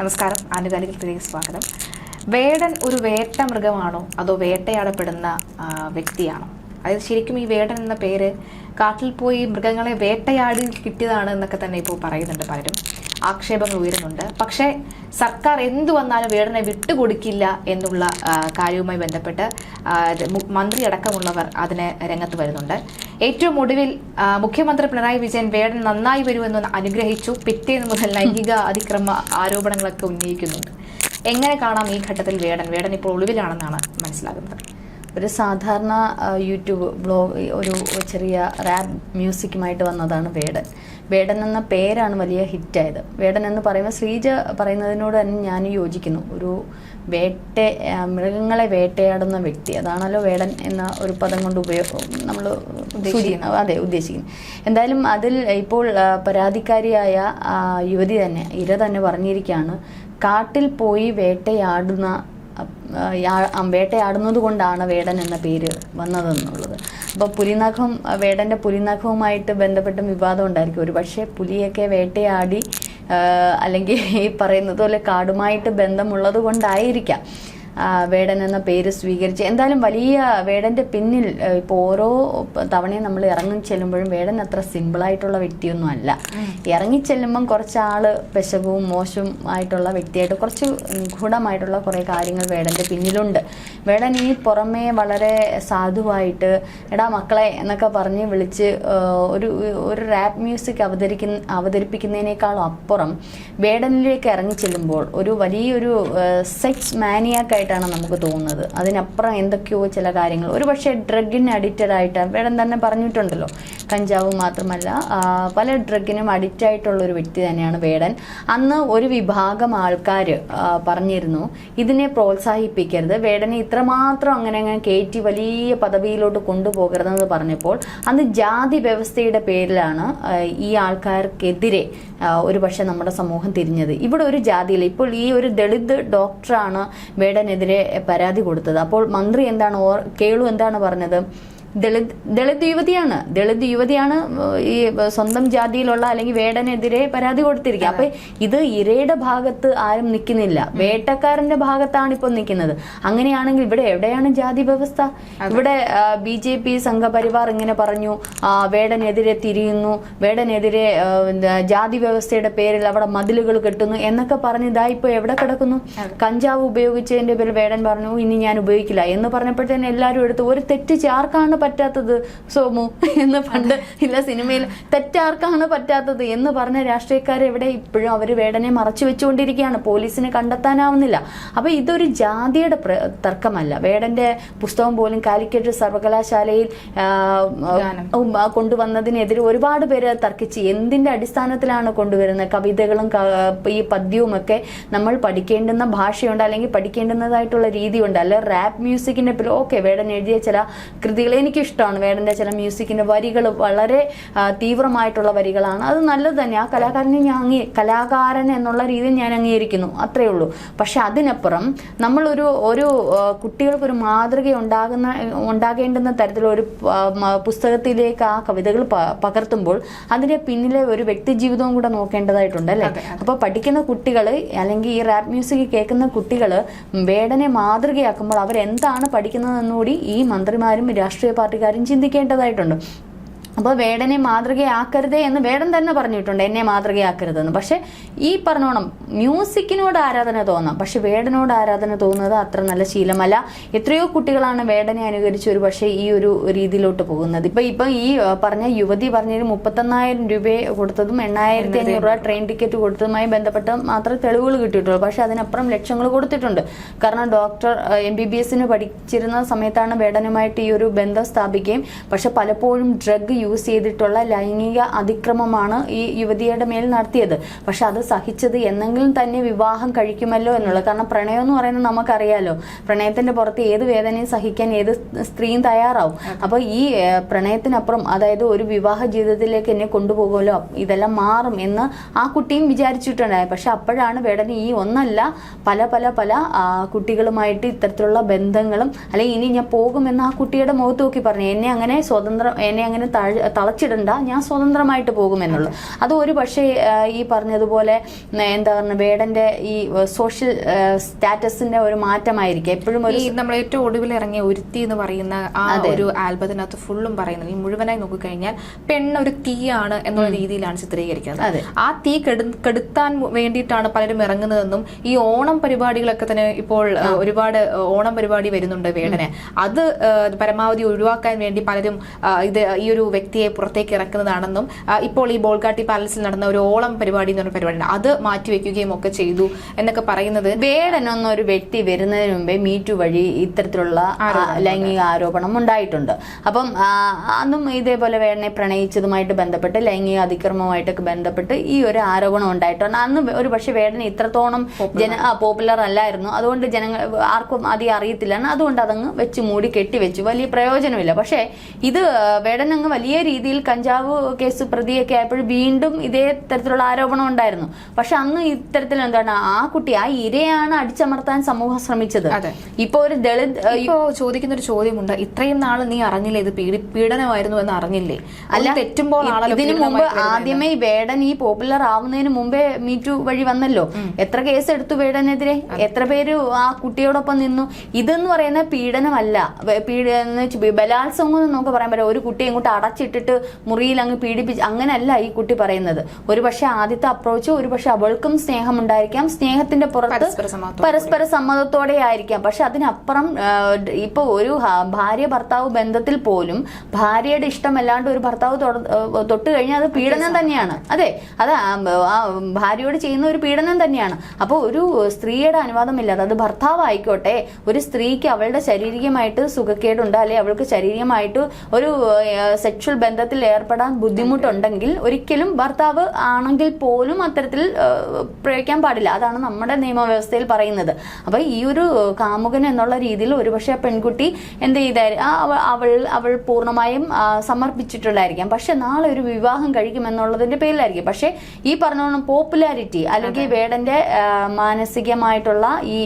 നമസ്കാരം. ആനുകാലികത്തിലേക്ക് സ്വാഗതം. വേടൻ ഒരു വേട്ട മൃഗമാണോ അതോ വേട്ടയാടപ്പെടുന്ന വ്യക്തിയാണോ? അതായത് ശരിക്കും ഈ വേടൻ എന്ന പേര് കാട്ടിൽ പോയി മൃഗങ്ങളെ വേട്ടയാടി കിട്ടിയതാണ് എന്നൊക്കെ തന്നെ ഇപ്പോൾ പറയുന്നുണ്ട് പലരും. ആക്ഷേപങ്ങൾ ഉയരുന്നുണ്ട്. പക്ഷേ സർക്കാർ എന്തു വന്നാലും വേടനെ വിട്ടുകൊടുക്കില്ല എന്നുള്ള കാര്യവുമായി ബന്ധപ്പെട്ട് മന്ത്രി അടക്കമുള്ളവർ അതിന് രംഗത്ത് വരുന്നുണ്ട്. ഏറ്റവും ഒടുവിൽ മുഖ്യമന്ത്രി പിണറായി വിജയൻ വേടൻ നന്നായി വരുമെന്ന് അനുഗ്രഹിച്ചു. പിറ്റേന്ന് മുതൽ ലൈംഗിക അതിക്രമ ആരോപണങ്ങളൊക്കെ ഉന്നയിക്കുന്നുണ്ട്. എങ്ങനെ കാണാം ഈ ഘട്ടത്തിൽ വേടൻ? വേടൻ ഇപ്പോൾ ഒളിവിലാണെന്നാണ് മനസ്സിലാകുന്നത്. ഒരു സാധാരണ യൂട്യൂബ് ബ്ലോഗ് ഒരു ചെറിയ റാപ്പ് മ്യൂസിക്കുമായിട്ട് വന്നതാണ് വേടൻ. വേടൻ എന്ന പേരാണ് വലിയ ഹിറ്റായത്. വേടൻ എന്ന് പറയുമ്പോൾ ശ്രീജ പറയുന്നതിനോട് തന്നെ ഞാൻ യോജിക്കുന്നു. ഒരു വേട്ട മൃഗങ്ങളെ വേട്ടയാടുന്ന വ്യക്തി. അതാണല്ലോ വേടൻ എന്ന ഒരു പദം കൊണ്ട് ഉപയോഗം നമ്മൾ ഉദ്ദേശിക്കുന്നത്. അതെ ഉദ്ദേശിക്കുന്നു. എന്തായാലും അതിൽ ഇപ്പോൾ പരാതിക്കാരിയായ യുവതി തന്നെ ഇര തന്നെ പറഞ്ഞിരിക്കുകയാണ്. കാട്ടിൽ പോയി വേട്ടയാടുന്ന വേട്ടയാടുന്നത് കൊണ്ടാണ് വേടൻ എന്ന പേര് വന്നതെന്നുള്ളത്. അപ്പോൾ പുലിനഖം വേടന്റെ പുലിനഖവുമായിട്ട് ബന്ധപ്പെട്ട വിവാദം ഉണ്ടായിരിക്കും. ഒരു പക്ഷേ പുലിയൊക്കെ വേട്ടയാടി അല്ലെങ്കിൽ ഈ പറയുന്നത് പോലെ കാടുമായിട്ട് ബന്ധമുള്ളത് കൊണ്ടായിരിക്കാം. വേടൻ എന്ന പേര് സ്വീകരിച്ച് എന്തായാലും വലിയ വേടന്റെ പിന്നിൽ ഇപ്പോൾ ഓരോ തവണയും നമ്മൾ ഇറങ്ങി ചെല്ലുമ്പോഴും വേടൻ അത്ര സിമ്പിളായിട്ടുള്ള വ്യക്തിയൊന്നും അല്ല. ഇറങ്ങി ചെല്ലുമ്പം കുറച്ച് ആൾ പെശകവും മോശവും ആയിട്ടുള്ള വ്യക്തിയായിട്ട് കുറച്ച് ഗൂഢമായിട്ടുള്ള കുറേ കാര്യങ്ങൾ വേടന്റെ പിന്നിലുണ്ട്. വേടൻ ഈ പുറമേ വളരെ സാധുവായിട്ട് എടാ മക്കളെ എന്നൊക്കെ പറഞ്ഞ് വിളിച്ച് ഒരു ഒരു റാപ്പ് മ്യൂസിക് അവതരിക്കുന്ന അവതരിപ്പിക്കുന്നതിനേക്കാളും അപ്പുറം വേടനിലേക്ക് ഇറങ്ങി ചെല്ലുമ്പോൾ ഒരു വലിയൊരു സെക്സ് മാനിയാക്കായിട്ടാണ് നമുക്ക് തോന്നുന്നത്. അതിനപ്പുറം എന്തൊക്കെയോ ചില കാര്യങ്ങൾ. ഒരു പക്ഷേ ഡ്രഗിന് അഡിക്റ്റഡ് ആയിട്ട് വേടൻ തന്നെ പറഞ്ഞിട്ടുണ്ടല്ലോ കഞ്ചാവ് മാത്രമല്ല പല ഡ്രഗിനും അഡിക്റ്റ് ആയിട്ടുള്ള ഒരു വ്യക്തി തന്നെയാണ് വേടൻ. അന്ന് ഒരു വിഭാഗം ആൾക്കാർ പറഞ്ഞിരുന്നു ഇതിനെ പ്രോത്സാഹിപ്പിക്കരുത്. വേടനെ ഇത്രമാത്രം അങ്ങനെ അങ്ങനെ കയറ്റി വലിയ പദവിയിലോട്ട് കൊണ്ടുപോകരുതെന്ന് പറഞ്ഞപ്പോൾ അന്ന് ജാതി വ്യവസ്ഥയുടെ പേരിലാണ് ഈ ആൾക്കാർക്കെതിരെ ഒരു പക്ഷെ നമ്മുടെ സമൂഹം തിരിഞ്ഞത്. ഇവിടെ ഒരു ജാതിയില്ല. ഇപ്പോൾ ഈ ഒരു ദളിത് ഡോക്ടറാണ് വേടനെതിരെ പരാതി കൊടുത്തത്. അപ്പോൾ മന്ത്രി എന്താണ് കേളു എന്താണ് പറഞ്ഞത്? ദളിത് ദളിത് യുവതിയാണ്. ദളിത് യുവതിയാണ് ഈ സ്വന്തം ജാതിയിലുള്ള അല്ലെങ്കിൽ വേടനെതിരെ പരാതി കൊടുത്തിരിക്കുക. അപ്പൊ ഇത് ഇരയുടെ ഭാഗത്ത് ആരും നിൽക്കുന്നില്ല. വേട്ടക്കാരന്റെ ഭാഗത്താണ് ഇപ്പൊ നിൽക്കുന്നത്. അങ്ങനെയാണെങ്കിൽ ഇവിടെ എവിടെയാണ് ജാതി വ്യവസ്ഥ? ഇവിടെ ബി ജെ പി സംഘപരിവാർ ഇങ്ങനെ പറഞ്ഞു വേടനെതിരെ തിരിയുന്നു വേടനെതിരെ ജാതി വ്യവസ്ഥയുടെ പേരിൽ അവിടെ മതിലുകൾ കെട്ടുന്നു എന്നൊക്കെ പറഞ്ഞ് ഇതാ ഇപ്പൊ എവിടെ കിടക്കുന്നു? കഞ്ചാവ് ഉപയോഗിച്ചതിന്റെ പേരിൽ വേടൻ പറഞ്ഞു ഇനി ഞാൻ ഉപയോഗിക്കില്ല. എന്ന് പറഞ്ഞപ്പോഴത്തേന് എല്ലാവരും എടുത്ത് ഒരു തെറ്റ് ആർക്കാണ് പറ്റാത്തത്? സോമു എന്ന് പണ്ട് ഇല്ല സിനിമയിൽ തെറ്റാർക്കാണ് പറ്റാത്തത് എന്ന് പറഞ്ഞ രാഷ്ട്രീയക്കാരെ ഇവിടെ ഇപ്പോഴും അവർ വേടനെ മറച്ചു വെച്ചുകൊണ്ടിരിക്കുകയാണ്. പോലീസിനെ കണ്ടെത്താനാവുന്നില്ല. അപ്പൊ ഇതൊരു ജാതിയുടെ തർക്കമല്ല. വേടന്റെ പുസ്തകം പോലും കാലിക്കറ്റ് സർവകലാശാലയിൽ. കൊണ്ടുവന്നതിനെതിരെ ഒരുപാട് പേര് തർക്കിച്ച് എന്തിന്റെ അടിസ്ഥാനത്തിലാണ് കൊണ്ടുവരുന്നത്? കവിതകളും ഈ പദ്യവും ഒക്കെ നമ്മൾ പഠിക്കേണ്ടുന്ന ഭാഷയുണ്ട് അല്ലെങ്കിൽ പഠിക്കേണ്ടുന്നതായിട്ടുള്ള രീതിയുണ്ട്. അല്ലെ റാപ്പ് മ്യൂസിക്കിന്റെ ഓക്കെ വേടൻ എഴുതിയ ചില കൃതികൾ എനിക്കിഷ്ടമാണ് വേടന്റെ ചില മ്യൂസിക്കിന്റെ വരികൾ വളരെ തീവ്രമായിട്ടുള്ള വരികളാണ്. അത് നല്ലത് തന്നെ. ആ കലാകാരനെ ഞാൻ അംഗീ കലാകാരൻ എന്നുള്ള രീതിയിൽ ഞാൻ അംഗീകരിക്കുന്നു. അത്രയേ ഉള്ളൂ. പക്ഷെ അതിനപ്പുറം നമ്മളൊരു ഒരു കുട്ടികൾക്കൊരു മാതൃക ഉണ്ടാകുന്ന ഉണ്ടാകേണ്ടുന്ന തരത്തിലൊരു പുസ്തകത്തിലേക്ക് ആ കവിതകൾ പകർത്തുമ്പോൾ അതിന്റെ പിന്നിലെ ഒരു വ്യക്തി ജീവിതവും കൂടെ നോക്കേണ്ടതായിട്ടുണ്ട് അല്ലേ? അപ്പോൾ അപ്പൊ പഠിക്കുന്ന കുട്ടികൾ അല്ലെങ്കിൽ ഈ റാപ്പ് മ്യൂസിക് കേൾക്കുന്ന കുട്ടികൾ വേടനെ മാതൃകയാക്കുമ്പോൾ അവരെന്താണ് പഠിക്കുന്നതെന്നുകൂടി ഈ മന്ത്രിമാരും രാഷ്ട്രീയ പാർട്ടിക്കാരും ചിന്തിക്കേണ്ടതായിട്ടുണ്ട്. അപ്പോൾ വേടനെ മാതൃകയാക്കരുതേ എന്ന് വേടൻ തന്നെ പറഞ്ഞിട്ടുണ്ട് എന്നെ മാതൃകയാക്കരുതെന്ന്. പക്ഷെ ഈ പറഞ്ഞോണം മ്യൂസിക്കിനോട് ആരാധന തോന്നാം. പക്ഷെ വേടനോട് ആരാധന തോന്നുന്നത് അത്ര നല്ല ശീലമല്ല. എത്രയോ കുട്ടികളാണ് വേടനെ അനുകരിച്ച് ഒരു പക്ഷേ ഈ ഒരു രീതിയിലോട്ട് പോകുന്നത്. ഇപ്പൊ ഇപ്പൊ ഈ പറഞ്ഞ യുവതി പറഞ്ഞൊരു മുപ്പത്തൊന്നായിരം രൂപ കൊടുത്തതും എണ്ണായിരത്തി അഞ്ഞൂറ് രൂപ ട്രെയിൻ ടിക്കറ്റ് കൊടുത്തതുമായി ബന്ധപ്പെട്ട് മാത്രമേ തെളിവുകൾ കിട്ടിയിട്ടുള്ളൂ. പക്ഷെ അതിനപ്പുറം ലക്ഷങ്ങൾ കൊടുത്തിട്ടുണ്ട്. കാരണം ഡോക്ടർ എം ബി ബി എസിന് പഠിച്ചിരുന്ന സമയത്താണ് വേടനുമായിട്ട് ഈ ഒരു ബന്ധം സ്ഥാപിക്കുകയും. പക്ഷെ പലപ്പോഴും ഡ്രഗ് യൂസ് ചെയ്തിട്ടുള്ള ലൈംഗിക അതിക്രമമാണ് ഈ യുവതിയുടെ മേൽ നടത്തിയത്. പക്ഷെ അത് സഹിച്ചത് എന്നെങ്കിലും തന്നെ വിവാഹം കഴിക്കുമല്ലോ എന്നുള്ളത്. കാരണം പ്രണയം എന്ന് പറയുന്നത് നമുക്കറിയാലോ. പ്രണയത്തിന്റെ പുറത്ത് ഏത് വേദനയും സഹിക്കാൻ ഏത് സ്ത്രീയും തയ്യാറാവും. അപ്പൊ ഈ പ്രണയത്തിനപ്പുറം അതായത് ഒരു വിവാഹ ജീവിതത്തിലേക്ക് എന്നെ കൊണ്ടുപോകുമല്ലോ ഇതെല്ലാം മാറും എന്ന് ആ കുട്ടിയും വിചാരിച്ചിട്ടുണ്ടായി. പക്ഷെ അപ്പോഴാണ് വേടന് ഈ ഒന്നല്ല പല പല പല കുട്ടികളുമായിട്ട് ഇത്തരത്തിലുള്ള ബന്ധങ്ങളും അല്ലെങ്കിൽ ഇനി ഞാൻ പോകുമെന്ന് ആ കുട്ടിയുടെ മുഖത്ത് നോക്കി പറഞ്ഞു. എന്നെ അങ്ങനെ സ്വതന്ത്രം എന്നെ അങ്ങനെ താഴെ തളച്ചിടണ്ട ഞാൻ സ്വതന്ത്രമായിട്ട് പോകുമെന്നുള്ളത് അത് ഒരു പക്ഷേ ഈ പറഞ്ഞതുപോലെ എന്താ പറയുക വേടന്റെ ഈ സോഷ്യൽ സ്റ്റാറ്റസിന്റെ ഒരു മാറ്റമായിരിക്കും. എപ്പോഴും ഒരു നമ്മൾ ഏറ്റവും ഒടുവിൽ ഇറങ്ങിയ ഒരുത്തി എന്ന് പറയുന്ന ആ ഒരു ആൽബത്തിനകത്ത് ഫുള്ളും പറയുന്നത് ഈ മുഴുവനായി നോക്കിക്കഴിഞ്ഞാൽ പെണ്ണ് ഒരു ആണ് എന്നുള്ള രീതിയിലാണ് ചിത്രീകരിക്കുന്നത്. ആ തീ കെടു- കെടുത്താൻ വേണ്ടിയിട്ടാണ് പലരും ഇറങ്ങുന്നതെന്നും ഈ ഓണം പരിപാടികളൊക്കെ തന്നെ ഇപ്പോൾ ഒരുപാട് ഓണം പരിപാടി വരുന്നുണ്ട് വേടന്. അത് പരമാവധി ഒഴിവാക്കാൻ വേണ്ടി പലരും ഇത് ഈ ഒരു വ്യക്തിയെ പുറത്തേക്ക് ഇറക്കുന്നതാണെന്നും ഇപ്പോൾ ഈ ബോൾഗാട്ടി പാലസിൽ നടന്ന ഒരു ഓളം പരിപാടി എന്ന് പറഞ്ഞ പരിപാടി അത് മാറ്റിവെക്കുകയും ഒക്കെ ചെയ്തു എന്നൊക്കെ പറയുന്നത് വേടൻ എന്നൊരു വ്യക്തി വരുന്നതിന് മുമ്പേ മീറ്റു വഴി ഇത്തരത്തിലുള്ള ലൈംഗിക ആരോപണം ഉണ്ടായിട്ടുണ്ട്. അപ്പം അന്നും ഇതേപോലെ വേടനെ പ്രണയിച്ചതുമായിട്ട് ബന്ധപ്പെട്ട് ലൈംഗിക അതിക്രമവുമായിട്ടൊക്കെ ബന്ധപ്പെട്ട് ഈ ഒരു ആരോപണം ഉണ്ടായിട്ടുണ്ട്. അന്ന് ഒരു പക്ഷേ വേടനെ ഇത്രത്തോളം ജന പോപ്പുലർ അല്ലായിരുന്നു. അതുകൊണ്ട് ജനങ്ങൾ ആർക്കും അധികം അറിയത്തില്ല അതുകൊണ്ട് അതങ്ങ് വെച്ച് മൂടി കെട്ടിവെച്ചു. വലിയ പ്രയോജനമില്ല. പക്ഷേ ഇത് വേടനങ്ങ് അങ്ങ് വലിയ രീതിയിൽ കഞ്ചാവ് കേസ് പ്രതിയൊക്കെ ആയപ്പോൾ വീണ്ടും ഇതേ തരത്തിലുള്ള ആരോപണം ഉണ്ടായിരുന്നു. പക്ഷെ അന്ന് ഇത്തരത്തിൽ എന്താണ് ആ കുട്ടി ആ ഇരയാണ് അടിച്ചമർത്താൻ സമൂഹം ശ്രമിച്ചത്. ഇപ്പൊ ഒരു ദളിത് ഇപ്പോ ചോദിക്കുന്ന ഒരു ചോദ്യമുണ്ട്. ഇത്രയും നാൾ നീ അറിഞ്ഞില്ലേ ഇത് പീഡി പീഡനമായിരുന്നു എന്ന് അറിഞ്ഞില്ലേ? അല്ല തെറ്റുമ്പോൾ ഇതിനു മുമ്പ് ആദ്യമേ ഈ വേടൻ ഈ പോപ്പുലർ ആവുന്നതിന് മുമ്പേ മീറ്റു വഴി വന്നല്ലോ. എത്ര കേസ് എടുത്തു വേടനെതിരെ? എത്ര പേര് ആ കുട്ടിയോടൊപ്പം നിന്നു? ഇതെന്ന് പറയുന്ന പീഡനമല്ല. ബലാത്സംഗം എന്ന് നമുക്ക് പറയാൻ പറ്റില്ല. ഒരു കുട്ടിയെ ഇങ്ങോട്ട് അടച്ചിട്ടിട്ട് മുറിയിൽ അങ്ങ് പീഡിപ്പിച്ച് അങ്ങനെയല്ല ഈ കുട്ടി പറയുന്നത്. ഒരു പക്ഷെ ആദ്യത്തെ അപ്രോച്ച് ഒരു പക്ഷെ അവൾക്കും സ്നേഹം ഉണ്ടായിരിക്കാം സ്നേഹത്തിന്റെ പുറത്ത് പരസ്പര സമ്മതത്തോടെ ആയിരിക്കാം. പക്ഷെ അതിനപ്പുറം ഇപ്പൊ ഒരു ഭാര്യ ഭർത്താവ് ബന്ധത്തിൽ പോലും ഭാര്യയുടെ ഇഷ്ടമല്ലാണ്ട് ഒരു ഭർത്താവ് തൊട്ട് കഴിഞ്ഞാൽ അത് പീഡനം തന്നെയാണ്. അതെ അത് ഭാര്യയോട് ചെയ്യുന്ന ഒരു പീഡനം തന്നെയാണ്. അപ്പോൾ ഒരു സ്ത്രീയുടെ അനുവാദമില്ലാതെ അത് ഭർത്താവ് ആയിക്കോട്ടെ ഒരു സ്ത്രീക്ക് അവളുടെ ശാരീരികമായിട്ട് സുഖക്കേടുണ്ട് അല്ലെ അവൾക്ക് ശാരീരികമായിട്ട് ഒരു സെക്ഷൽ ബന്ധത്തിൽ ഏർപ്പെടാൻ ബുദ്ധിമുട്ടുണ്ടെങ്കിൽ ഒരിക്കലും ഭർത്താവ് ആണെങ്കിൽ പോലും അത്തരത്തിൽ പ്രയോഗിക്കാൻ പാടില്ല. അതാണ് നമ്മുടെ നിയമവ്യവസ്ഥയിൽ പറയുന്നത്. അപ്പൊ ഈ ഒരു കാമുകൻ എന്നുള്ള രീതിയിൽ ഒരുപക്ഷെ ആ പെൺകുട്ടി എന്ത് ചെയ്തായിരിക്കും അവൾ അവൾ പൂർണമായും സമർപ്പിച്ചിട്ടുള്ളതായിരിക്കാം. സമർപ്പിച്ചിട്ടുള്ളായിരിക്കാം പക്ഷെ നാളെ ഒരു വിവാഹം കഴിക്കുമെന്നുള്ളതിന്റെ പേരിലായിരിക്കും. പക്ഷെ ഈ പറഞ്ഞോണം പോപ്പുലാരിറ്റി അല്ലെങ്കിൽ വേടന്റെ മാനസികമായിട്ടുള്ള ഈ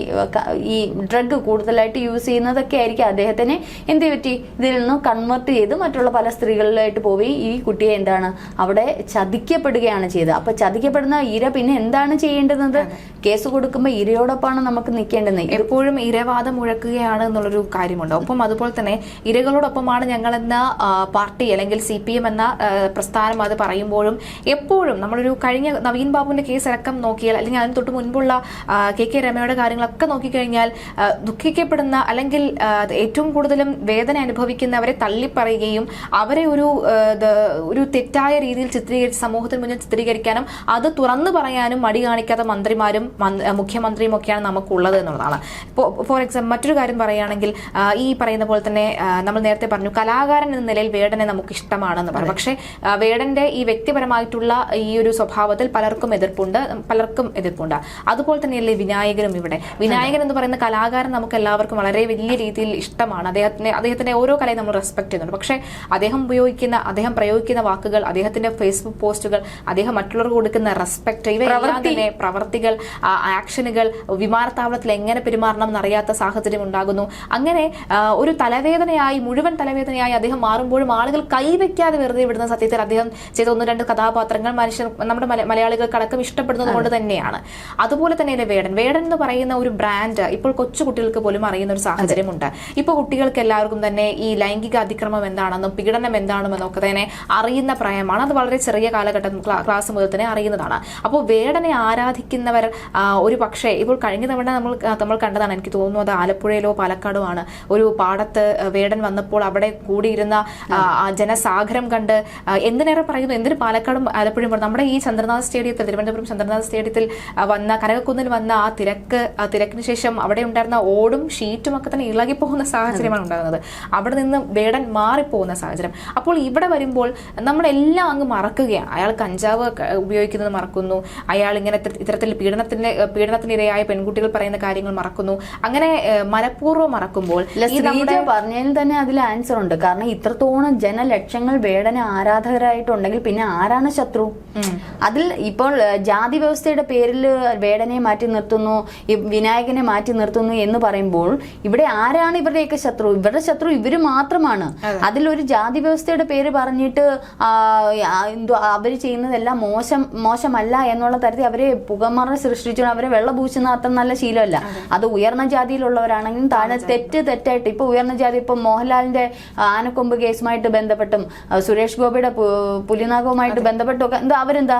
ഈ ഡ്രഗ് കൂടുതലായിട്ട് യൂസ് ചെയ്യുന്നതൊക്കെ ആയിരിക്കും അദ്ദേഹത്തിന് എന്ത് പറ്റി? ഇതിൽ നിന്ന് കൺവേർട്ട് ചെയ്ത് മറ്റുള്ള പല സ്ത്രീകളിലായിട്ട് പോയി ഈ കുട്ടിയെ എന്താണ് അവിടെ ചതിക്കപ്പെടുകയാണ് ചെയ്തത്. അപ്പൊ ചതിക്കപ്പെടുന്ന ഇര പിന്നെ എന്താണ് ചെയ്യേണ്ടത് കേസ് കൊടുക്കുമ്പോൾ ഇരയോടൊപ്പമാണ് നമുക്ക് നിൽക്കേണ്ടത് എപ്പോഴും ഇരവാദം മുഴക്കുകയാണ് എന്നുള്ളൊരു കാര്യമുണ്ട്. ഒപ്പം അതുപോലെ തന്നെ ഇരകളോടൊപ്പമാണ് ഞങ്ങൾ എന്ന പാർട്ടി അല്ലെങ്കിൽ സി പി എം എന്ന പ്രസ്ഥാനം അത് പറയുമ്പോഴും എപ്പോഴും നമ്മളൊരു കഴിഞ്ഞ നവീൻ ബാബുവിന്റെ കേസ് അടക്കം നോക്കിയാൽ അല്ലെങ്കിൽ അതിന് തൊട്ട് മുൻപുള്ള കെ കെ രമയുടെ കാര്യങ്ങളൊക്കെ നോക്കിക്കഴിഞ്ഞാൽ ദുഃഖിക്കപ്പെടുന്ന അല്ലെങ്കിൽ ഏറ്റവും കൂടുതലും വേദന അനുഭവിക്കുന്നവരെ തള്ളിപ്പറയുകയും അവരെ ഒരു ഇത് ഒരു തെറ്റായ രീതിയിൽ ചിത്രീകരിച്ച് സമൂഹത്തിന് മുന്നിൽ ചിത്രീകരിക്കാനും അത് തുറന്നു പറയാനും മടി കാണിക്കാത്ത മന്ത്രിമാരും മന്ത്രി- മുഖ്യമന്ത്രിയും ഒക്കെയാണ് നമുക്കുള്ളത് എന്നുള്ളതാണ്. ഫോർ എക്സാമ്പിൾ മറ്റൊരു കാര്യം പറയുകയാണെങ്കിൽ ഈ പറയുന്ന പോലെ തന്നെ നമ്മൾ നേരത്തെ പറഞ്ഞു കലാകാരൻ എന്ന നിലയിൽ വേടനെ നമുക്ക് ഇഷ്ടമാണെന്ന് പറഞ്ഞു പക്ഷേ വേടന്റെ ഈ വ്യക്തിപരമായിട്ടുള്ള ഈ ഒരു സ്വഭാവത്തിൽ പലർക്കും എതിർപ്പുണ്ട് പലർക്കും എതിർപ്പുണ്ട്. അതുപോലെ തന്നെയല്ലേ വിനായകനും ഇവിടെ. വിനായകൻ എന്ന് പറയുന്ന കലാകാരൻ നമുക്ക് എല്ലാവർക്കും വളരെ വലിയ രീതിയിൽ ഇഷ്ടമാണ്. അദ്ദേഹത്തിന് അദ്ദേഹത്തിന്റെ ഓരോ കലയും നമ്മൾ റെസ്പെക്ട് ചെയ്യുന്നുണ്ട്. പക്ഷേ അദ്ദേഹം ഉപയോഗിക്കുന്ന അദ്ദേഹം പ്രയോഗിക്കുന്ന വാക്കുകൾ അദ്ദേഹത്തിന്റെ ഫേസ്ബുക്ക് പോസ്റ്റുകൾ അദ്ദേഹം മറ്റുള്ളവർക്ക് കൊടുക്കുന്ന റെസ്പെക്ട് ഇവയെല്ലാം തന്നെ പ്രവർത്തികൾ ആക്ഷനുകൾ വിമാനത്താവളത്തിൽ എങ്ങനെ പെരുമാറണം എന്നറിയാത്ത സാഹചര്യം ഉണ്ടാകുന്നു. അങ്ങനെ ഒരു തലവേദനയായി മുഴുവൻ തലവേദനയായി അദ്ദേഹം മാറുമ്പോഴും ആളുകൾ കൈവയ്ക്കാതെ വെറുതെ വിടുന്ന സത്യത്തിൽ അദ്ദേഹം ചെയ്ത ഒന്ന് രണ്ട് കഥാപാത്രങ്ങൾ മനുഷ്യർ നമ്മുടെ മലയാളികൾ മലയാളികൾക്കടക്കം ഇഷ്ടപ്പെടുന്നത് കൊണ്ട് തന്നെയാണ്. അതുപോലെ തന്നെ വേടൻ. വേടൻ എന്ന് പറയുന്ന ഒരു ബ്രാൻഡ് ഇപ്പോൾ കൊച്ചു കുട്ടികൾക്ക് പോലും അറിയുന്ന ഒരു സാഹചര്യമുണ്ട്. ഇപ്പോൾ കുട്ടികൾക്ക് എല്ലാവർക്കും തന്നെ ഈ ലൈംഗിക അതിക്രമം എന്താണെന്നും പീഡനം എന്താണെന്നും ഒക്കെ തന്നെ അറിയുന്ന പ്രായമാണ്. അത് വളരെ ചെറിയ കാലഘട്ടം ക്ലാസ് മുതൽ തന്നെ അറിയുന്നതാണ്. അപ്പോൾ വേടനെ ആരാധിക്കുന്നവർ ഒരു പക്ഷേ ഇപ്പോൾ കഴിഞ്ഞ തവണ നമ്മൾ നമ്മൾ കണ്ടതാണ്. എനിക്ക് തോന്നുന്നു അത് ആലപ്പുഴയിലോ പാലക്കാടോ ആണ്. ഒരു പാടത്ത് വേടൻ വന്നപ്പോൾ അവിടെ കൂടിയിരുന്ന ജനസാഗരം കണ്ട് എന്തിനേറെ പറയുന്നു? എന്തിന് പാലക്കാടും ആലപ്പുഴയും നമ്മുടെ ഈ ചന്ദ്രനാഥ് സ്റ്റേഡിയത്തിൽ തിരുവനന്തപുരം ചന്ദ്രനാഥ് സ്റ്റേഡിയത്തിൽ വന്ന കനകക്കുന്നിൽ വന്ന ആ തിരക്ക് ആ തിരക്കിന് ശേഷം അവിടെ ഉണ്ടായിരുന്ന ഓടും ഷീറ്റും ഒക്കെ തന്നെ ഇളകിപ്പോകുന്ന സാഹചര്യമാണ് ഉണ്ടാകുന്നത്. അവിടെ നിന്ന് വേടൻ മാറിപ്പോകുന്ന സാഹചര്യം. അപ്പോൾ ഇവിടെ വരുമ്പോൾ നമ്മളെല്ലാം അങ്ങ് മറക്കുകയാണ് അയാൾ കഞ്ചാവ് ഉപയോഗിക്കുന്നത് മറക്കുന്നു. അയാൾ ഇങ്ങനെ ഇത്ത- ഇത്തരത്തിൽ പീഡനത്തിന്റെ പീഡനത്തിനിരയായ പെൺകുട്ടികൾ പറയുന്ന കാര്യങ്ങൾ മറക്കുന്നു. അങ്ങനെ മനഃപൂർവം മറക്കുമ്പോൾ പറഞ്ഞതിൽ തന്നെ അതിൽ ആൻസർ ഉണ്ട്. കാരണം ഇത്രത്തോളം ജനലക്ഷങ്ങൾ വേടന ആരാധകരായിട്ടുണ്ടെങ്കിൽ പിന്നെ ആരാണ് ശത്രു? അതിൽ ഇപ്പോൾ ജാതി വ്യവസ്ഥയുടെ പേരിൽ വേടനെ മാറ്റി നിർത്തുന്നു വിനായകനെ മാറ്റി നിർത്തുന്നു എന്ന് പറയുമ്പോൾ ഇവിടെ ആരാണ് ഇവരുടെയൊക്കെ ശത്രു? ഇവരുടെ ശത്രു ഇവർ മാത്രമാണ്. അതിലൊരു ജാതി വ്യവസ്ഥ വ്യവസ്ഥയുടെ പേര് പറഞ്ഞിട്ട് എന്തോ അവർ ചെയ്യുന്നതെല്ലാം മോശം മോശമല്ല എന്നുള്ള തരത്തിൽ അവരെ പുകമറ സൃഷ്ടിച്ചു. അവരെ വെള്ളം പൂശുന്ന അത്ര നല്ല ശീലമല്ല. അത് ഉയർന്ന ജാതിയിലുള്ളവരാണെങ്കിലും താഴെ തെറ്റ് തെറ്റായിട്ട് ഇപ്പൊ ഉയർന്ന ജാതി ഇപ്പൊ മോഹൻലാലിന്റെ ആനക്കൊമ്പ് കേസുമായിട്ട് ബന്ധപ്പെട്ടും സുരേഷ് ഗോപിയുടെ പുലിനാഗവുമായിട്ട് ബന്ധപ്പെട്ടും ഒക്കെ എന്താ അവരെന്താ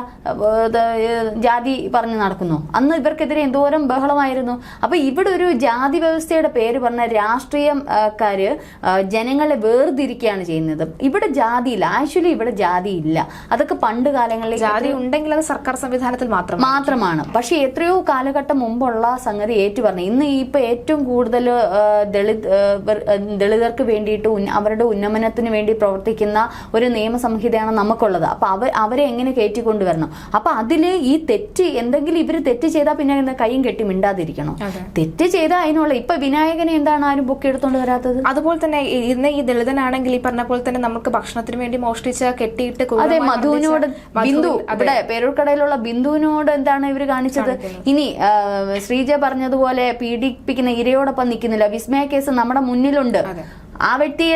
ജാതി പറഞ്ഞു നടക്കുന്നു. അന്ന് ഇവർക്കെതിരെ എന്തോരം ബഹളമായിരുന്നു. അപ്പൊ ഇവിടെ ഒരു ജാതി വ്യവസ്ഥയുടെ പേര് പറഞ്ഞ രാഷ്ട്രീയക്കാര് ജനങ്ങളെ വേർതിരിക്കുകയാണ് ചെയ്യുന്നത്. ഇവിടെ ജാതിയില്ല. ആക്ച്വലി ഇവിടെ ജാതി ഇല്ല അതൊക്കെ പണ്ട് കാലങ്ങളിൽ ജാതി ഉണ്ടെങ്കിൽ അത് സർക്കാർ സംവിധാനത്തിൽ മാത്രം മാത്രമാണ്. പക്ഷെ എത്രയോ കാലഘട്ടം മുമ്പുള്ള സംഗതി ഏറ്റു പറഞ്ഞു ഇന്ന് ഇപ്പൊ ഏറ്റവും കൂടുതൽ ദളിത് ദളിതർക്ക് വേണ്ടിയിട്ട് അവരുടെ ഉന്നമനത്തിന് വേണ്ടി പ്രവർത്തിക്കുന്ന ഒരു നിയമസംഹിതയാണ് നമുക്കുള്ളത്. അപ്പൊ അവർ അവരെ എങ്ങനെ കയറ്റിക്കൊണ്ടുവരണം? അപ്പൊ അതിൽ ഈ തെറ്റ് എന്തെങ്കിലും ഇവർ തെറ്റ് ചെയ്താൽ പിന്നെ എന്താ കൈയും കെട്ടി മിണ്ടാതിരിക്കണം. തെറ്റ് ചെയ്താൽ അതിനുള്ള ഇപ്പൊ വിനായകനെ എന്താണ് ആരും ബുക്ക് എടുത്തോണ്ട് വരാത്തത്? അതുപോലെ തന്നെ ഇന്ന് ഈ ദളിതനാണെങ്കിൽ ഈ പറഞ്ഞ പോലെ തന്നെ നമുക്ക് ഭക്ഷണത്തിന് വേണ്ടി മോഷ്ടിച്ച കെട്ടിയിട്ട് അതെ മധുവിനോട് ബിന്ദു അവിടെ. ഇവിടെ പേരൂർക്കടയിലുള്ള ബിന്ദുവിനോട് എന്താണ് ഇവർ കാണിച്ചത് ഇനി ശ്രീജ പറഞ്ഞതുപോലെ പീഡിപ്പിക്കുന്ന ഇരയോടൊപ്പം നിൽക്കുന്നില്ല വിസ്മയ കേസ് നമ്മുടെ മുന്നിലുണ്ട്. ആ വ്യക്തി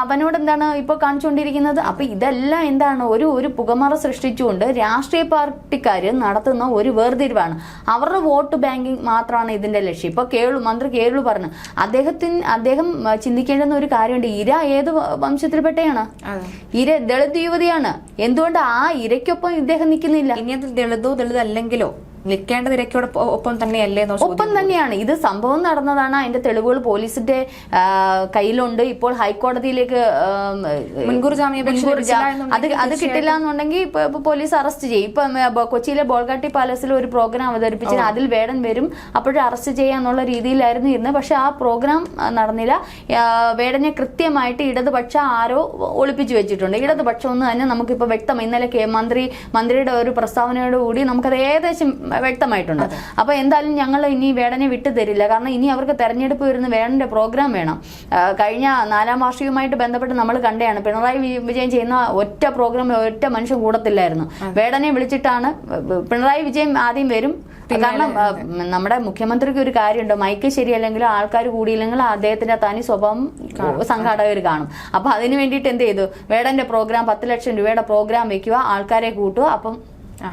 അവനോട് എന്താണ് ഇപ്പോൾ കാണിച്ചുകൊണ്ടിരിക്കുന്നത്? അപ്പൊ ഇതെല്ലാം എന്താണ്? ഒരു ഒരു പുകമറ സൃഷ്ടിച്ചുകൊണ്ട് രാഷ്ട്രീയ പാർട്ടിക്കാര് നടത്തുന്ന ഒരു വേർതിരിവാണ്. അവരുടെ വോട്ട് ബാങ്കിങ് മാത്രമാണ് ഇതിന്റെ ലക്ഷ്യം. ഇപ്പൊ കേളു മന്ത്രി കേളു പറഞ്ഞു. അദ്ദേഹത്തിന് അദ്ദേഹം ചിന്തിക്കേണ്ടുന്ന ഒരു കാര്യമുണ്ട്. ഇര ഏത് വംശത്തിൽപ്പെട്ടയാണ്. ഇര ദളിത് യുവതിയാണ്. എന്തുകൊണ്ട് ആ ഇരയ്ക്കൊപ്പം ഇദ്ദേഹം നിൽക്കുന്നില്ല? ഇനി അത് ദളിതോ ദളിതല്ലെങ്കിലോ? നിൽക്കേണ്ട നിരക്കോട് ഒപ്പം തന്നെയല്ലേ. ഒപ്പം തന്നെയാണ്. ഇത് സംഭവം നടന്നതാണ്. അതിന്റെ തെളിവുകൾ പോലീസിന്റെ കയ്യിലുണ്ട്. ഇപ്പോൾ ഹൈക്കോടതിയിലേക്ക് മുൻകൂർ ജാമ്യാപേക്ഷ അത് അത് കിട്ടില്ല എന്നുണ്ടെങ്കിൽ ഇപ്പൊ പോലീസ് അറസ്റ്റ് ചെയ്യും. ഇപ്പൊ കൊച്ചിയിലെ ബോൾഗാട്ടി പാലസിൽ ഒരു പ്രോഗ്രാം അവതരിപ്പിച്ച് അതിൽ വേടൻ വരും. അപ്പോഴും അറസ്റ്റ് ചെയ്യാന്നുള്ള രീതിയിലായിരുന്നു ഇരുന്നത്. പക്ഷെ ആ പ്രോഗ്രാം നടന്നില്ല. വേടനെ കൃത്യമായിട്ട് ഇടതുപക്ഷ ആരോ ഒളിപ്പിച്ചു വെച്ചിട്ടുണ്ട്. ഇടതുപക്ഷം ഒന്ന് തന്നെ നമുക്കിപ്പോ വ്യക്തം ഇന്നലെ മന്ത്രി മന്ത്രിയുടെ ഒരു പ്രസ്താവനയോട് കൂടി നമുക്കത് ഏകദേശം വ്യക്തമായിട്ടുണ്ട്. അപ്പൊ എന്തായാലും ഞങ്ങൾ ഇനി വേടനെ വിട്ടു തരില്ല. കാരണം ഇനി അവർക്ക് തെരഞ്ഞെടുപ്പ് വരുന്ന വേടന്റെ പ്രോഗ്രാം വേണം. കഴിഞ്ഞ നാലാം വാർഷികവുമായിട്ട് ബന്ധപ്പെട്ട് നമ്മൾ കണ്ടെയാണ് പിണറായി വിജയൻ ചെയ്യുന്ന ഒറ്റ പ്രോഗ്രാം ഒറ്റ മനുഷ്യൻ കൂടത്തില്ലായിരുന്നു. വേടനെ വിളിച്ചിട്ടാണ് പിണറായി വിജയൻ ആദ്യം വരും. കാരണം നമ്മുടെ മുഖ്യമന്ത്രിക്ക് ഒരു കാര്യമുണ്ട്. മൈക്ക് ശരിയല്ലെങ്കിൽ ആൾക്കാർ കൂടിയില്ലെങ്കിൽ അദ്ദേഹത്തിന്റെ തനി സ്വഭാവം സംഘാടകർ കാണും. അപ്പൊ അതിന് വേണ്ടിയിട്ട് എന്ത് ചെയ്തു? വേടന്റെ പ്രോഗ്രാം പത്ത് ലക്ഷം രൂപയുടെ പ്രോഗ്രാം വെക്കുക ആൾക്കാരെ കൂട്ടുക. അപ്പം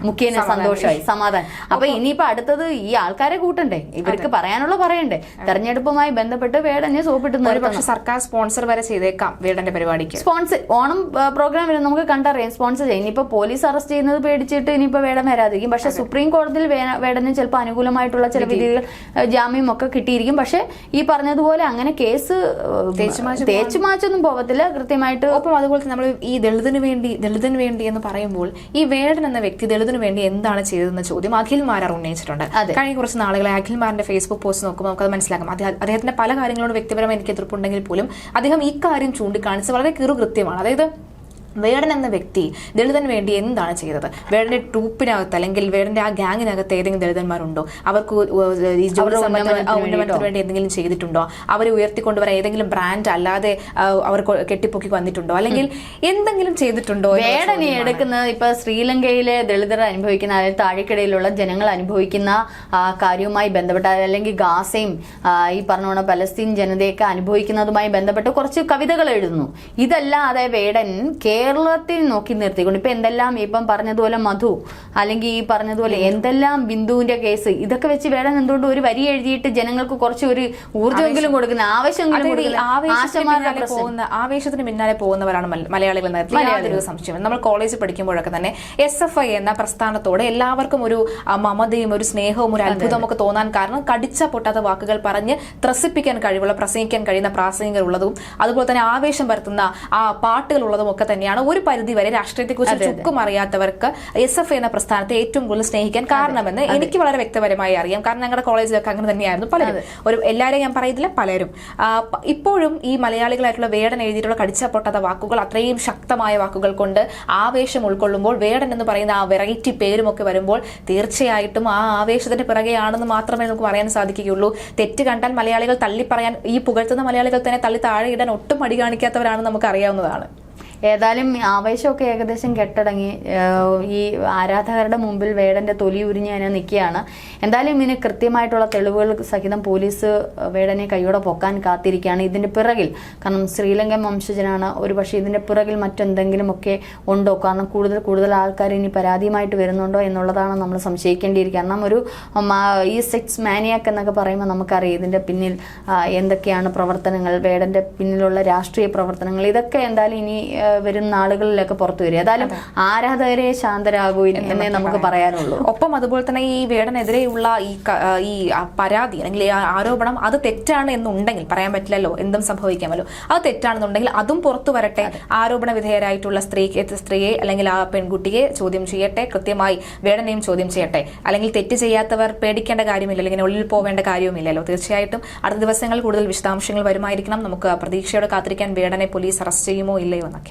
മുഖ്യന് സന്തോഷമായി സമാധാനം. അപ്പൊ ഇനിയിപ്പോ അടുത്തത് ഈ ആൾക്കാരെ കൂട്ടണ്ടേ? ഇവർക്ക് പറയാനുള്ള പറയണ്ടേ? തെരഞ്ഞെടുപ്പുമായി ബന്ധപ്പെട്ട് വേടനെ സോപ്പിട്ട് ഒരു സർക്കാർ സ്പോൺസർ വരെ ചെയ്തേക്കാം വീടന്റെ പരിപാടിക്ക്. സ്പോൺസർ ഓണം പ്രോഗ്രാം വരെ നമുക്ക് കണ്ടറിയാം. സ്പോൺസർ ചെയ്യും. ഇനിയിപ്പോ പോലീസ് അറസ്റ്റ് ചെയ്യുന്നത് പേടിച്ചിട്ട് ഇനിയിപ്പോ വേടം വരാതിരിക്കും. പക്ഷെ സുപ്രീം കോടതിയിൽ വേടന് ചിലപ്പോൾ അനുകൂലമായിട്ടുള്ള ചില വിധികൾ ജാമ്യം ഒക്കെ കിട്ടിയിരിക്കും. പക്ഷെ ഈ പറഞ്ഞതുപോലെ അങ്ങനെ കേസ് തേച്ചു മാച്ചൊന്നും പോകത്തില്ല കൃത്യമായിട്ട് ഒപ്പം അതുപോലെ നമ്മൾ ഈ ദളിതിന് വേണ്ടി ദളിതിന് വേണ്ടി എന്ന് പറയുമ്പോൾ ഈ വേടൻ എന്ന വ്യക്തി ദളിതിന് വേണ്ടി എന്താണ് ചെയ്തതെന്ന ചോദ്യം അഖിൽ മാരാർ ഉന്നയിച്ചിട്ടുണ്ട്. കഴിഞ്ഞ കുറച്ച് നാളുകളെ അഖിൽ മാറിന്റെ ഫേസ്ബുക്ക് പോസ്റ്റ് നോക്കുമ്പോൾ നമുക്കത് മനസ്സിലാക്കാം. അദ്ദേഹ- അദ്ദേഹത്തിന്റെ പല കാര്യങ്ങളോട് വ്യക്തിപരമായി എനിക്ക് എതിർപ്പുണ്ടെങ്കിൽ പോലും അദ്ദേഹം ഈ കാര്യം ചൂണ്ടിക്കാണിച്ച് വളരെ കിറുകൃത്യമാണ്. അതായത് വേടൻ എന്ന വ്യക്തി ദളിതന് വേണ്ടി എന്താണ് ചെയ്തത്? വേടന്റെ ട്രൂപ്പിനകത്ത് അല്ലെങ്കിൽ വേടന്റെ ആ ഗാങ്ങിനകത്ത് ഏതെങ്കിലും ദളിതന്മാരുണ്ടോ? അവർക്ക് ഈ ജോലി ഉന്നമനത്തിന് വേണ്ടി എന്തെങ്കിലും ചെയ്തിട്ടുണ്ടോ? അവരെ ഉയർത്തിക്കൊണ്ടുവരാൻ ഏതെങ്കിലും ബ്രാൻഡ് അല്ലാതെ അവർ കെട്ടിപ്പൊക്കി വന്നിട്ടുണ്ടോ? അല്ലെങ്കിൽ എന്തെങ്കിലും ചെയ്തിട്ടുണ്ടോ വേടനെ. എടുക്കുന്നത് ഇപ്പൊ ശ്രീലങ്കയിലെ ദളിതർ അനുഭവിക്കുന്ന അതായത് താഴെക്കിടയിലുള്ള ജനങ്ങൾ അനുഭവിക്കുന്ന ആ, കാര്യവുമായി ബന്ധപ്പെട്ട അല്ലെങ്കിൽ ഗാസയും ഈ പറഞ്ഞ പലസ്തീൻ ജനതയൊക്കെ അനുഭവിക്കുന്നതുമായി ബന്ധപ്പെട്ട് കുറച്ച് കവിതകൾ എഴുതുന്നു. ഇതല്ലാതെ വേടൻ കേരളത്തിൽ നോക്കി നിർത്തിക്കൊണ്ട് ഇപ്പൊ എന്തെല്ലാം ഇപ്പം പറഞ്ഞതുപോലെ മധു അല്ലെങ്കിൽ ഈ പറഞ്ഞതുപോലെ എന്തെല്ലാം ബിന്ദുവിന്റെ കേസ് ഇതൊക്കെ വെച്ച് വേണം എന്തുകൊണ്ട് ഒരു വരി എഴുതിയിട്ട് ജനങ്ങൾക്ക് കുറച്ച് ഒരു ഊർജമെങ്കിലും കൊടുക്കുന്ന ആവശ്യമെങ്കിലും പോകുന്ന ആവേശത്തിന് പിന്നാലെ പോകുന്നവരാണ് മല- മലയാളികൾ യാതൊരു സംശയം നമ്മൾ കോളേജിൽ പഠിക്കുമ്പോഴൊക്കെ തന്നെ എസ് എഫ് ഐ എന്ന പ്രസ്ഥാനത്തോടെ എല്ലാവർക്കും ഒരു മമതയും ഒരു സ്നേഹവും ഒരു അത്ഭുതവും ഒക്കെ തോന്നാൻ കാരണം കടിച്ച പൊട്ടാത്ത വാക്കുകൾ പറഞ്ഞ് ത്രസിപ്പിക്കാൻ കഴിവുള്ള പ്രസംഗിക്കാൻ കഴിയുന്ന പ്രാസംഗികർ ഉള്ളതും അതുപോലെ തന്നെ ആവേശം പരത്തുന്ന ആ പാട്ടുകൾ ഉള്ളതും ഒക്കെ തന്നെയാണ് ഒരു പരിധി വരെ രാഷ്ട്രീയത്തെക്കുറിച്ച് ചുക്കും അറിയാത്തവർക്ക് എസ് എഫ് എന്ന പ്രസ്ഥാനത്തെ ഏറ്റവും കൂടുതൽ സ്നേഹിക്കാൻ കാരണമെന്ന് എനിക്ക് വളരെ വ്യക്തപരമായി അറിയാം. കാരണം ഞങ്ങളുടെ കോളേജിലൊക്കെ അങ്ങനെ തന്നെയായിരുന്നു പലരും. ഒരു എല്ലാവരെയും ഞാൻ പറയത്തില്ല പലരും. ഇപ്പോഴും ഈ മലയാളികളായിട്ടുള്ള വേടൻ എഴുതിയിട്ടുള്ള കടിച്ച പൊട്ടാത്ത വാക്കുകൾ അത്രയും ശക്തമായ വാക്കുകൾ കൊണ്ട് ആവേശം ഉൾക്കൊള്ളുമ്പോൾ വേടൻ എന്ന് പറയുന്ന ആ വെറൈറ്റി പേരുമൊക്കെ വരുമ്പോൾ തീർച്ചയായിട്ടും ആ ആവേശത്തിന്റെ പിറകെയാണെന്ന് മാത്രമേ നമുക്ക് പറയാൻ സാധിക്കുകയുള്ളൂ. തെറ്റ് കണ്ടാൽ മലയാളികൾ തള്ളി പറയാൻ ഈ പുകഴ്ത്തുന്ന മലയാളികൾ തന്നെ തള്ളി താഴെ ഇടാൻ ഒട്ടും മടി കാണിക്കാത്തവരാണെന്ന് നമുക്ക് അറിയാവുന്നതാണ് ഏതായാലും ആവേശമൊക്കെ ഏകദേശം കെട്ടടങ്ങി. ഈ ആരാധകരുടെ മുമ്പിൽ വേടന്റെ തൊലി ഉരിഞ്ഞ് തന്നെ നിൽക്കുകയാണ്. എന്തായാലും ഇതിന് കൃത്യമായിട്ടുള്ള തെളിവുകൾ സഹിതം പോലീസ് വേടനെ കൈയോടെ പൊക്കാൻ കാത്തിരിക്കുകയാണ് ഇതിന്റെ പിറകിൽ. കാരണം ശ്രീലങ്കൻ വംശജനാണ്. ഒരു പക്ഷേ ഇതിന്റെ പിറകിൽ മറ്റെന്തെങ്കിലും ഒക്കെ ഉണ്ടോ? കാരണം കൂടുതൽ കൂടുതൽ ആൾക്കാർ ഇനി പരാതിയുമായിട്ട് വരുന്നുണ്ടോ എന്നുള്ളതാണ് നമ്മൾ സംശയിക്കേണ്ടിയിരിക്കുക. കാരണം ഒരു ഈ സെക്സ് മാനിയാക്ക് എന്നൊക്കെ പറയുമ്പോൾ നമുക്കറിയാം ഇതിന്റെ പിന്നിൽ എന്തൊക്കെയാണ് പ്രവർത്തനങ്ങൾ വേടന്റെ പിന്നിലുള്ള രാഷ്ട്രീയ പ്രവർത്തനങ്ങൾ. ഇതൊക്കെ എന്തായാലും ഇനി വരുന്ന നാളുകളിലൊക്കെ പുറത്തു വരും. ഏതായാലും ആരാധകരെ ശാന്തരാകൂ എന്നേ നമുക്ക് പറയാനുള്ളൂ. ഒപ്പം അതുപോലെ തന്നെ ഈ വേടനെതിരെയുള്ള ഈ ഈ പരാതി അല്ലെങ്കിൽ ആരോപണം അത് തെറ്റാണ് എന്നുണ്ടെങ്കിൽ പറയാൻ പറ്റില്ലല്ലോ എന്തും സംഭവിക്കാമല്ലോ. അത് തെറ്റാണെന്നുണ്ടെങ്കിൽ അതും പുറത്തു വരട്ടെ. ആരോപണ വിധേയരായിട്ടുള്ള സ്ത്രീക്ക് സ്ത്രീയെ അല്ലെങ്കിൽ ആ പെൺകുട്ടിയെ ചോദ്യം ചെയ്യട്ടെ. കൃത്യമായി വേടനെയും ചോദ്യം ചെയ്യട്ടെ. അല്ലെങ്കിൽ തെറ്റ് ചെയ്യാത്തവർ പേടിക്കേണ്ട കാര്യമില്ല. അല്ലെങ്കിൽ ഉള്ളിൽ പോവേണ്ട കാര്യവുമില്ലല്ലോ. തീർച്ചയായിട്ടും അടുത്ത ദിവസങ്ങൾ കൂടുതൽ വിശദാംശങ്ങൾ വരുമായിരിക്കണം. നമുക്ക് പ്രതീക്ഷയോടെ കാത്തിരിക്കാൻ വേടനെ പോലീസ് അറസ്റ്റ് ചെയ്യുമോ ഇല്ലയോ എന്നൊക്കെ.